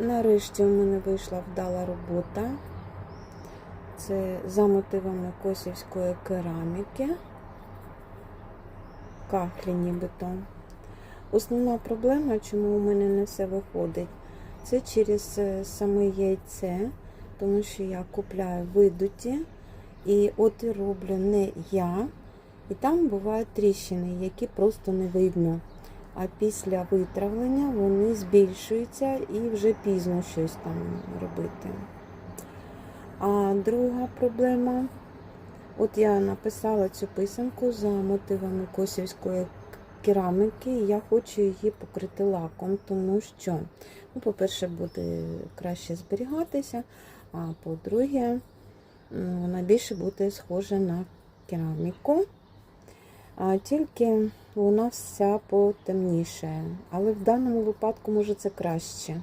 Нарешті у мене вийшла вдала робота. Це за мотивами косівської кераміки. Кахлі нібито. Основна проблема, чому у мене не все виходить, це через е, саме яйце, тому що я купляю видуті, і от і роблю не я, і там бувають тріщини, які просто не видно. А після витравлення вони збільшуються і вже пізно щось там робити. А друга проблема, от я написала цю писанку за мотивами косівської кераміки, і я хочу її покрити лаком, тому що, ну, по-перше, буде краще зберігатися, а по-друге, вона більше буде схожа на кераміку. А тільки вона вся потемнішає. Але в даному випадку може це краще.